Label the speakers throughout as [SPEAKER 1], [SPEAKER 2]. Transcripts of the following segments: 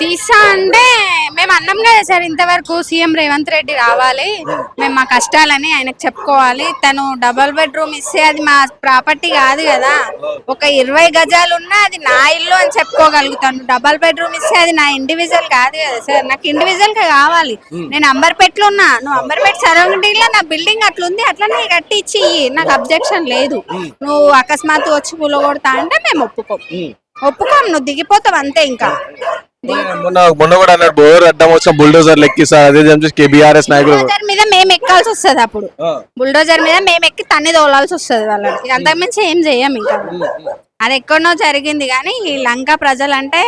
[SPEAKER 1] తీసా అంటే మేము అన్నాం కదా సార్ ఇంతవరకు సీఎం రేవంత్ రెడ్డి రావాలి. మేము మా కష్టాలని ఆయనకు చెప్పుకోవాలి. తను డబల్ బెడ్రూమ్ ఇస్తే అది మా ప్రాపర్టీ కాదు కదా. ఒక ఇరవై గజాలు ఉన్నా అది నా ఇల్లు అని చెప్పుకోగలుగుతాను. డబల్ బెడ్రూమ్ ఇస్తే అది నా ఇండివిజువల్ కాదు కదా సార్. నాకు ఇండివిజువల్గా కావాలి. నేను అంబర్పేటలో ఉన్నా. నువ్వు అంబర్పేట సరౌండింగ్లో నా బిల్డింగ్ అట్లుంది. అట్లనే కట్టి ఇచ్చి. నాకు అబ్జెక్షన్ లేదు. నువ్వు అకస్మాత్తు వచ్చి కూలగొడతా అంటే మేము ఒప్పుకోం. ఒప్పుకోం. నువ్వు దిగిపోతావు అంతే ఇంకా.
[SPEAKER 2] మొన్న మొన్న కూడా అన్నాడు బోర్ అడ్డం వచ్చిన బుల్డోజర్ లెక్కిస్తా. అదే చెప్పి
[SPEAKER 1] బుల్డోజర్ మీద మేము ఎక్కాల్సి వస్తుంది అప్పుడు. బుల్డోజర్ మీద మేము ఎక్కి తన్ని తోలాల్సి వస్తుంది వాళ్ళని. ఇక అంతకుమించి ఏం చెయ్యం ఇంకా. అది ఎక్కడనో జరిగింది కానీ ఈ లంక ప్రజలు అంటే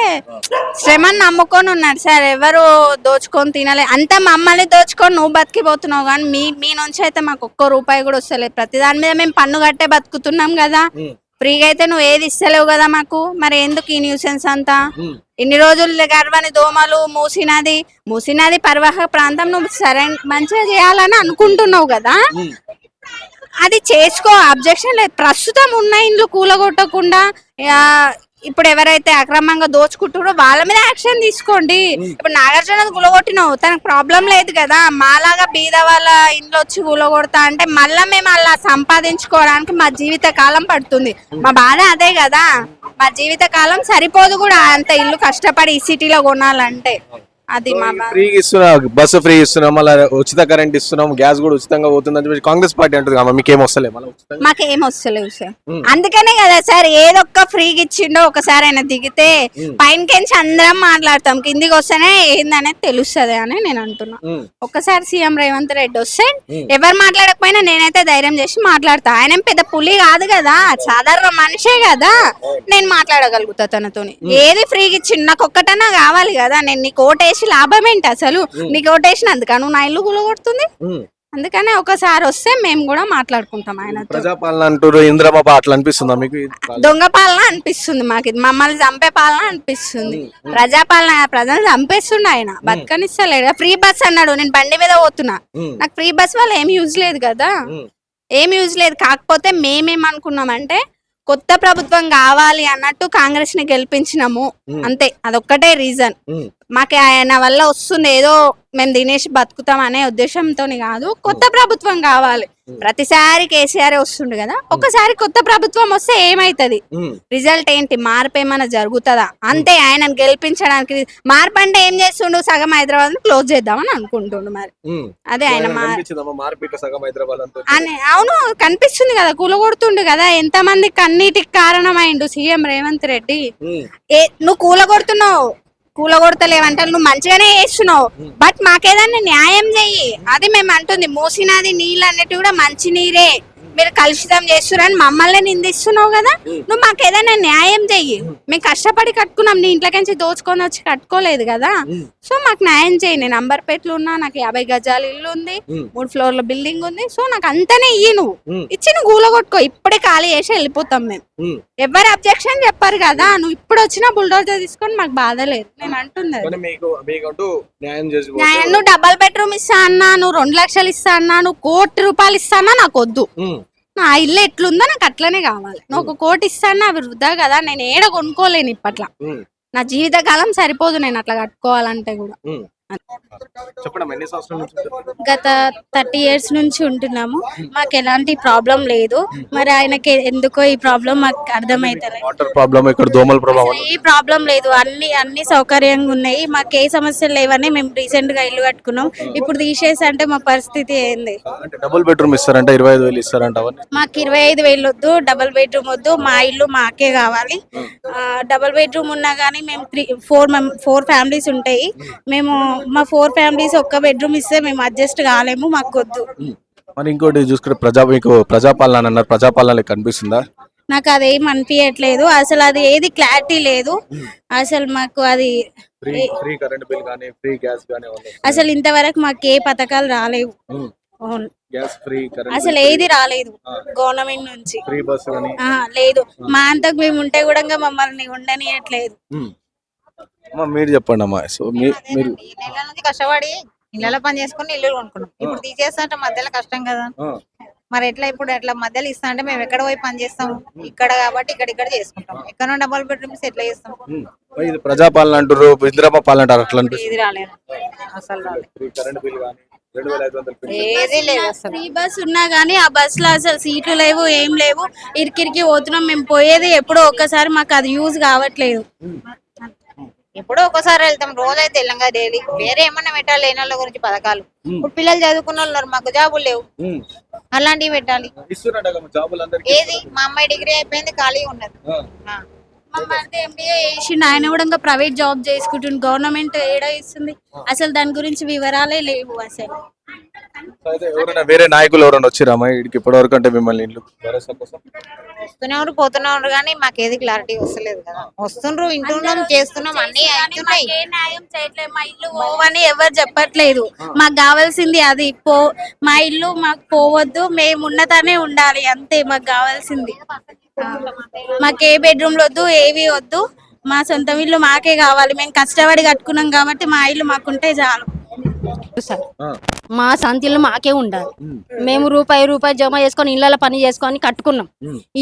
[SPEAKER 1] శ్రమని నమ్ముకొని ఉన్నారు. సార్ ఎవరు దోచుకొని తినలే. అంత మమ్మల్ని దోచుకొని నువ్వు బతికిపోతున్నావు కానీ మీ మీ నుంచి అయితే మాకు ఒక్క రూపాయి కూడా వస్తలేదు. ప్రతి దాని మీద మేము పన్ను కట్టే బతుకుతున్నాం కదా. ఫ్రీగా అయితే నువ్వు ఏది ఇస్తలేవు కదా మాకు. మరి ఎందుకు ఈ న్యూసెన్స్ అంతా? ఇన్ని రోజులు గర్వని దోమలు మూసినది మూసినది పరివాహక ప్రాంతం నువ్వు సరే మంచిగా చేయాలని అనుకుంటున్నావు కదా? అది చేసుకో అబ్జెక్షన్ లేదు. ప్రస్తుతం ఉన్న ఇండ్లు కూలగొట్టకుండా ఇప్పుడు ఎవరైతే అక్రమంగా దోచుకుంటారో వాళ్ళ మీద యాక్షన్ తీసుకోండి. ఇప్పుడు నాగార్జున కూలగొట్టినావు తనకు ప్రాబ్లం లేదు కదా. మాలాగా బీద వాళ్ళ ఇంట్లో వచ్చి కూలగొడతా అంటే మళ్ళా మేము అలా సంపాదించుకోవడానికి మా జీవిత కాలం పడుతుంది. మా బాధ అదే కదా. మా జీవిత కాలం సరిపోదు కూడా. అంత ఇల్లు కష్టపడి ఈ సిటీలో కొనాలంటే. అది మా బాధ
[SPEAKER 2] ఫ్రీ ఇస్తున్నాం బస్సు ఫ్రీ ఇస్తున్నాం మళ్ళీ ఉచిత కరెంట్ ఇస్తున్నాం గ్యాస్ కూడా ఉచితంగా పోతుందని చెప్పి కాంగ్రెస్ పార్టీ అంటుంది అమ్మ మీకేం వస్తలే మళ్ళీ ఉచితంగా
[SPEAKER 1] మాకేం వస్తలేవు సార్. అందుకనే కదా సార్ ఏదొక్క ఫ్రీగా ఇచ్చిండో ఒకసారి ఆయన దిగితే పైనకెంచి అందరం మాట్లాడతాం. కిందికి వస్తేనే ఏందనేది తెలుస్తుంది అని నేను అంటున్నా.
[SPEAKER 2] ఉమ్.
[SPEAKER 1] ఒక్కసారి సీఎం రేవంత్ రెడ్డి వస్తే ఎవరు మాట్లాడకపోయినా నేనైతే ధైర్యం చేసి మాట్లాడతా. ఆయన ఏం పెద్ద పులి కాదు కదా సాధారణ మనిషే కదా. నేను మాట్లాడగలుగుతా తనతోని. ఏది ఫ్రీగా ఇచ్చిండు నాకు ఒక్కటన్నా కావాలి కదా. నేను నీకు ఓటేసి లాభం ఏంటి అసలు నీకు ఓటేసినందుక నువ్వు నా ఇల్లు కూలగొడుతుంది. అందుకనే ఒకసారి వస్తే మేము కూడా మాట్లాడుకుంటాం ఆయనతో.
[SPEAKER 2] ప్రజాపాలన అంటారు ఇంద్రమ్మ అట్లా అనిపిస్తుందా మీకు?
[SPEAKER 1] దొంగ పాలన అనిపిస్తుంది మాకు. ఇది మమ్మల్ని చంపే పాలన అనిపిస్తుంది. ప్రజాపాలన ప్రజలు చంపేస్తుండే ఆయన. బతకనిస్తలేడు. ఫ్రీ బస్ అన్నాడు. నేను బండి మీద పోతున్నా. నాకు ఫ్రీ బస్ వల్ల ఏం యూజ్ లేదు కదా. ఏం యూజ్ లేదు. కాకపోతే మేమేమనుకున్నామంటే కొత్త ప్రభుత్వం కావాలి అన్నట్టు కాంగ్రెస్ని గెలిపించినాము అంతే. అదొక్కటే రీజన్. మాకు ఆయన వల్ల వస్తుంది ఏదో మేము తినేసి బతుకుతాం అనే ఉద్దేశంతో కాదు కొత్త ప్రభుత్వం కావాలి. ప్రతిసారి కేసీఆర్ వస్తుండు కదా ఒకసారి కొత్త ప్రభుత్వం వస్తే ఏమైతది. రిజల్ట్ ఏంటి? మార్పు ఏమైనా జరుగుతుందా? అంతే ఆయనను గెలిపించడానికి మార్పు అంటే ఏం చేస్తుండు? సగం హైదరాబాద్ క్లోజ్ చేద్దామని అనుకుంటుండు మరి. అదే ఆయన అవును కనిపిస్తుంది కదా కూలగొడుతుండు కదా. ఎంత మంది కన్నీటికి కారణమైండు సీఎం రేవంత్ రెడ్డి. ఏ నువ్వు కూలగొడుతున్నావు? కూలగొడతలేవంటే నువ్వు మంచిగానే చేస్తున్నావు. బట్ మాకేదన్నా న్యాయం చెయ్యి. అది మేము అంటుంది మూసినది నీళ్ళు అన్నట్టు కూడా మంచి నీరే. మీరు కలుషితం చేస్తున్నారని మమ్మల్ని నిందిస్తున్నావు కదా? నువ్వు మాకు ఏదైనా న్యాయం చెయ్యి. మేము కష్టపడి కట్టుకున్నాం నీ ఇంట్లోకించి దోచుకొని వచ్చి కట్టుకోలేదు కదా? సో మాకు న్యాయం చెయ్యి. నేను అంబర్పేటలో ఉన్నా నాకు యాభై గజాల ఇల్లు ఉంది మూడు ఫ్లోర్ల బిల్డింగ్ ఉంది. సో నాకు అంతనే ఇయ్యి నువ్వు. ఇచ్చి నువ్వు కూలగొట్టుకో ఇప్పుడే ఖాళీ చేసి వెళ్ళిపోతాం మేము. ఎవరు అబ్జెక్షన్ చెప్పారు కదా? నువ్వు ఇప్పుడు వచ్చినా బుల్డోజర్ తీసుకొని మాకు బాధ లేదు. నేను అంటున్నది. నువ్వు డబల్ బెడ్రూమ్ ఇస్తా అన్నా నువ్వు రెండు లక్షలు ఇస్తా అన్నా నువ్వు కోటి రూపాయలు ఇస్తా అన్నా నాకు వద్దు. నా ఇల్లు ఎట్లుందో నాకు అట్లనే కావాలి. నువ్వు ఒక కోటి ఇస్తా అన్నా అవి వృధా కదా నేను ఏడ కొనుక్కోలేను ఇప్పట్లా. నా జీవితకాలం సరిపోదు నేను అట్లా కట్టుకోవాలంటే కూడా.
[SPEAKER 3] గత థర్టీ ఇయర్స్ నుంచి ఉంటున్నాము. మాకు ఎలాంటి ప్రాబ్లం లేదు. మరి ఆయనకి ఎందుకో ఈ ప్రాబ్లం మాకు అర్థమైతలేదు.
[SPEAKER 2] వాటర్ ప్రాబ్లమ్ ఇక్కడ దోమల ప్రభావం.
[SPEAKER 3] ఏ ప్రాబ్లం లేదు. అన్ని అన్ని సౌకర్యంగా ఉన్నాయి. మాకు ఏ సమస్యలు లేవని మేము రీసెంట్గా ఇల్లు కట్టుకున్నాం. ఇప్పుడు తీసేసి అంటే మా పరిస్థితి ఏంది?
[SPEAKER 2] అంటే డబుల్ బెడ్రూమ్ ఇస్తారంట ఇరవై ఐదు వేలు ఇస్తారంట
[SPEAKER 3] మాకు ఇరవై ఐదు వేలు వద్దు డబుల్ బెడ్రూమ్ వద్దు. మా ఇల్లు మాకే కావాలి. డబుల్ బెడ్రూమ్ ఉన్నా కానీ మేము త్రీ ఫోర్ మెం ఫోర్ ఫ్యామిలీస్ ఉంటాయి. మేము మా ఫోర్ ఫ్యామిలీస్ ఒక్క బెడ్రూమ్ ఇస్తే మేము అడ్జస్ట్ కాలేము మాకు వద్దు
[SPEAKER 2] మరి ఇంకోటి చూసుకుంటే ప్రజా మీకు ప్రజాపాలన అని అన్నారు. ప్రజాపాలన కనిపిస్తుందా?
[SPEAKER 3] నాకు అదేం అనిపించట్లేదు అసలు అది ఏది క్లారిటీ లేదు. అసలు మాకు అది అసలు ఇంతవరకు మాకు ఏ పథకాలు రాలేవు. అసలు ఏది రాలేదు. గవర్నమెంట్ నుంచి. లేదు. మా అంతకు మేము ఉంటే కూడా మమ్మల్ని ఉండనియట్లేదు.
[SPEAKER 2] అమ్మా మీరు చెప్పండి అమ్మా. సో మీ మీరు
[SPEAKER 4] ఈ నెల నుంచి కష్టపడి ఇళ్ళలో పని చేసుకుని ఇల్లు కొనుక్కున్నాం. ఇప్పుడు తీసేస్తుంటే మధ్యలో కష్టం కదా.
[SPEAKER 2] ఆ,
[SPEAKER 4] మరి ఎట్లా ఇప్పుడు ఎట్లా మధ్యలో ఇస్తా అంటే మేము ఎక్కడ పోయి పని చేస్తాం? ఇక్కడ కాబట్టి ఇక్కడ ఇక్కడ చేసుకుంటాం. ఎక్కడ డబల్ బెడ్రూమ్స్ ఎట్లా చేస్తాం.
[SPEAKER 2] మరి ఇది ప్రజాపాలన అంటారు ఇందిరమ్మ పాలన అంటారు అట్లా అనిపిస్తుంది
[SPEAKER 4] ఏది రాలేదు. అసలు రాలేదు.
[SPEAKER 2] కరెంట్ బిల్ కానీ రెండు వేల ఐదు వందలు
[SPEAKER 4] ఏది లేదు అసలు.
[SPEAKER 3] ఫ్రీ బస్ ఉన్నా గానీ ఆ బస్లో అసలు సీట్లు లేవు ఏం లేవు. ఇరికిరికి పోతున్నాం. మేము పోయేది ఎప్పుడో ఒక్కసారి మాకు అది యూజ్ కావట్లేదు.
[SPEAKER 4] ఎప్పుడో ఒకసారి వెళ్తాం. రోజు అయితే వెళ్ళాం కదా డైలీ వేరే ఏమన్నా పెట్టాలి లేని వాళ్ళ గురించి పథకాలు. ఇప్పుడు పిల్లలు చదువుకున్న వాళ్ళు మాకు జాబులు లేవు. అలాంటివి పెట్టాలి.
[SPEAKER 2] ఇస్తున్నట్టు జాబులు అందరికి
[SPEAKER 4] ఏది? మా అమ్మాయి డిగ్రీ అయిపోయింది ఖాళీ ఉన్నది.
[SPEAKER 3] ఎంబీఏ చేసిండు ఆయన కూడా ఇంకా ప్రైవేట్ జాబ్ చేసుకుంటుండు. గవర్నమెంట్ ఏడా ఇస్తుంది? అసలు దాని గురించి వివరాలే లేవు అసలు.
[SPEAKER 2] అయితే ఎవరైనా వేరే నాయకులు ఎవరైనా వచ్చిరామా ఇక్కడికి ఇప్పటి వరకు అంటే మిమ్మల్ని ఇల్లు భరోసా కోసం?
[SPEAKER 4] వస్తున్నారు పోతున్నారు కానీ మాకు ఏది క్లారిటీ వస్తలేదు కదా. వస్తుండ్రు వింటున్నాం చేస్తున్నాం అన్ని అవుతున్నాయి
[SPEAKER 3] ఏ న్యాయం చేయట్లేదు. మా ఇల్లు పోవని ఎవరు చెప్పట్లేదు. మాకు కావాల్సింది అది. పో మా ఇల్లు మాకు పోవద్దు మేము ఉన్నతానే ఉండాలి. అంతే మాకు కావాల్సింది. మాకు ఏ బెడ్రూమ్లు వద్దు ఏవి వద్దు. మా సొంత ఇల్లు మాకే కావాలి. మేము కష్టపడి కట్టుకున్నాం కాబట్టి మా ఇల్లు మాకుంటే చాలు.
[SPEAKER 5] సార్ మా సంతిలో మాకే ఉండాలి. మేము రూపాయి రూపాయి జమ చేసుకొని ఇళ్ళ పని చేసుకొని కట్టుకున్నాం.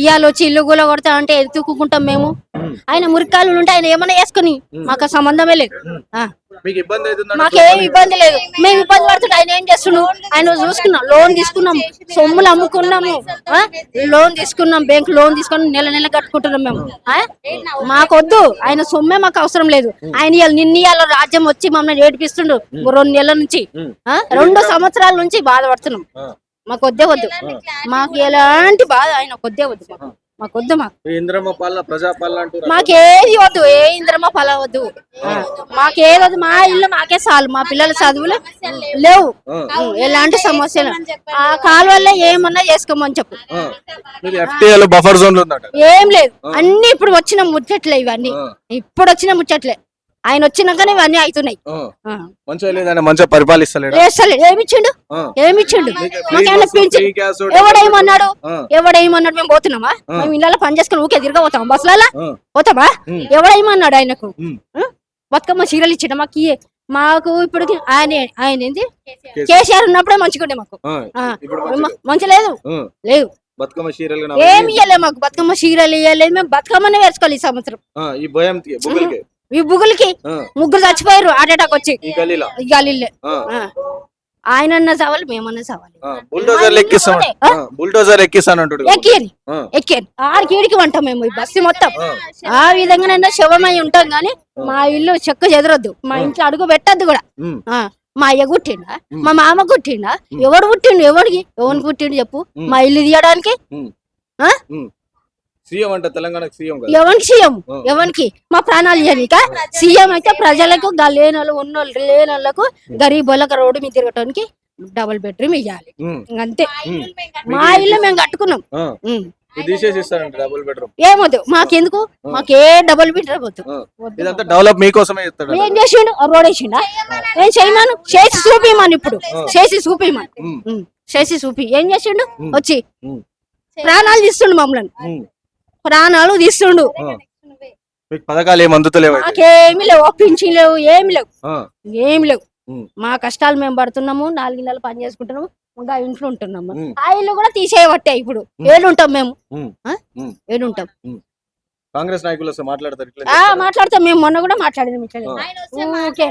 [SPEAKER 5] ఇవాళ వచ్చి ఇల్లు గుల కొడతా అంటే ఎత్తుకుంటాం మేము. ఆయన మురికాలు ఉంటే ఆయన ఏమైనా వేసుకొని మాకు సంబంధమే లేదు. ఆ.
[SPEAKER 2] మీకు ఇబ్బంది అవుతుందంటే
[SPEAKER 5] మాకేం ఇబ్బంది లేదు. మేము ఇబ్బంది పడుతుంటే ఆయన ఏం చేస్తున్నాం ఆయన చూసుకున్నాం లోన్ తీసుకున్నాం సొమ్ములు అమ్ముకున్నాము? లోన్ తీసుకున్నాం బ్యాంక్ లోన్ తీసుకొని నెల నెల కట్టుకుంటున్నాం మేము. ఆ? మాకొద్దు. ఆయన సొమ్మే మాకు అవసరం లేదు. ఆయన ఇవాళ నిన్న ఇవాళ రాజ్యం వచ్చి మమ్మల్ని ఏడిపిస్తుండు. రెండు నెలల నుంచి. ఆ? రెండు సంవత్సరాల నుంచి బాధపడుతున్నాం. మాకు వద్దే వద్దు. మాకు ఎలాంటి బాధ ఆయన వద్దే వద్దు మాకు. మాకు వద్దు మాకు
[SPEAKER 2] ఈ ఇందిరమ్మ పాలన ప్రజాపాలన అంటారు
[SPEAKER 5] మాకేది వద్దు ఏ ఇంద్రమా ఫల వద్దు. మాకేది వద్దు మా ఇల్లు మాకే చాలు మా పిల్లల చదువులు లేవు. ఎలాంటి సమస్యలు? ఆ కాలువల్లో ఏమన్నా చేసుకోమని చెప్పు.
[SPEAKER 2] బఫర్ జోన్
[SPEAKER 5] ఏం లేదు. అన్ని ఇప్పుడు వచ్చిన ముచ్చట్లే ఇవన్నీ. ఇప్పుడు వచ్చిన ముచ్చట్లే. ఆయన వచ్చినాకనే ఇవన్నీ అవుతున్నాయి.
[SPEAKER 2] మంచిగా మంచిగా పరిపాలిస్తలేడు?
[SPEAKER 5] అసలు ఏమిచ్చిండు? ఏమిచ్చిండు? మాకేమన్నా పెంచి ఎవడేమన్నాడు? ఎవడేమన్నాడు? మేము పోతున్నామా? మేము ఇళ్ళలో పని చేసుకుని ఊకే తిరగబోతాం బస్సులలో? పోతామా? ఎవడేమన్నాడు ఆయనకు? బతుకమ్మ చీరలు ఇచ్చిండు మాకు. మాకు ఇప్పుడు ఆయన ఆయన ఏంది? కేసీఆర్. ఉన్నప్పుడే మంచిగుండే మాకు. మంచి లేదు. లేదు
[SPEAKER 2] బతుకమ్మ చీరలు
[SPEAKER 5] ఏమి ఇయ్యలే మాకు. బతుకమ్మ చీరలు ఇయ్యలేదు. మేము బతుకమ్మనే వేసుకోవాలి ఈ సంవత్సరం.
[SPEAKER 2] ఈ భయం బుగ్గలకి
[SPEAKER 5] ఈ బుగులకి ముగ్గురు చచ్చిపోయారు హార్ట్ అటాక్ వచ్చి.
[SPEAKER 2] ఈ గలీలా
[SPEAKER 5] గాలిల్లే. ఆయన అన్న చావాలి మేమన్నా చావాలి.
[SPEAKER 2] బుల్డోజర్ ఎక్కిస్తాం
[SPEAKER 5] ఆ?
[SPEAKER 2] బుల్డోజర్ ఎక్కిస్తాను అంటాడు.
[SPEAKER 5] ఎక్కియని
[SPEAKER 2] ఆ.
[SPEAKER 5] ఎక్కియని ఆడికి ఈడికి వంటాం మేము ఈ బస్సు మొత్తం. ఆ. విధంగానైనా శవమై ఉంటాం గాని మా ఇల్లు చెక్క చెదరొద్దు. మా ఇంట్లో అడుగు పెట్టద్దు కూడా. మా అయ్య గుట్టిండా మా మామ గుట్టిండా ఎవడు పుట్టిండు ఎవడికి? ఎవరికి పుట్టిండు చెప్పు? మా ఇల్లు తీయడానికి?
[SPEAKER 2] సీఎం అంట తెలంగాణకు సీఎం కదా?
[SPEAKER 5] ఎవరికి సీఎం. ఎవరికి మా ప్రాణాలు ఇవ్వనిక సీఎం అయితే ప్రజలకు గా లేనోళ్ళు ఉన్నోళ్ళు లేనోళ్ళకు గరీబోళ్ళకు రోడ్డు మీద తిరగటానికి డబుల్ బెడ్రూమ్ ఇవ్వాలి. అంతే. మా ఇల్లు మేము కట్టుకున్నాం.
[SPEAKER 2] ఆ.
[SPEAKER 5] ఉమ్.
[SPEAKER 2] ఇది తీసేసి ఇస్తారంట డబుల్ బెడ్రూమ్.
[SPEAKER 5] ఏమొద్దు. మాకెందుకు? మాకే డబుల్ బెడ్రూమ్ వద్దు.
[SPEAKER 2] ఇదంతా డెవలప్ మీకోసమే ఇస్తాడు
[SPEAKER 5] ఏం చేసిండు? రోడ్ వేసిండా? ఏం చేయమను? చేసి చూపిమను ఇప్పుడు. చేసి చూపిమను. చేసి చూపి. ఏం చేసిండు. వచ్చి. ప్రాణాలు తీస్తుండు మమ్మల్ని. ప్రాణాలు తీస్తుండు.
[SPEAKER 2] మీకు పథకాలు ఏం అందుతలేవు.
[SPEAKER 5] మాకేమి లేవు పింఛన్ లేవు ఏమి లేవు.
[SPEAKER 2] ఆ.
[SPEAKER 5] ఏమి లేవు. మా కష్టాలు మేము పడుతున్నాము నాలుగు నెలలు పని చేసుకుంటున్నాము ఇంకా ఇంట్లో ఉంటున్నాము.
[SPEAKER 2] ఉమ్.
[SPEAKER 5] ఆ ఇల్లు కూడా తీసేయబట్టే ఇప్పుడు. ఏడుంటాం మేము. ఏడుంటాం.
[SPEAKER 2] కాంగ్రెస్ నాయకులు మాట్లాడతారు
[SPEAKER 5] మాట్లాడతాం. మేము మొన్న కూడా మాట్లాడినాం ఇట్లా ఓకే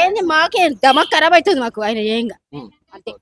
[SPEAKER 5] ఏంది మాకే దమక్ ఖరాబ్ అవుతుంది మాకు ఆయన ఏంగా. అంతే.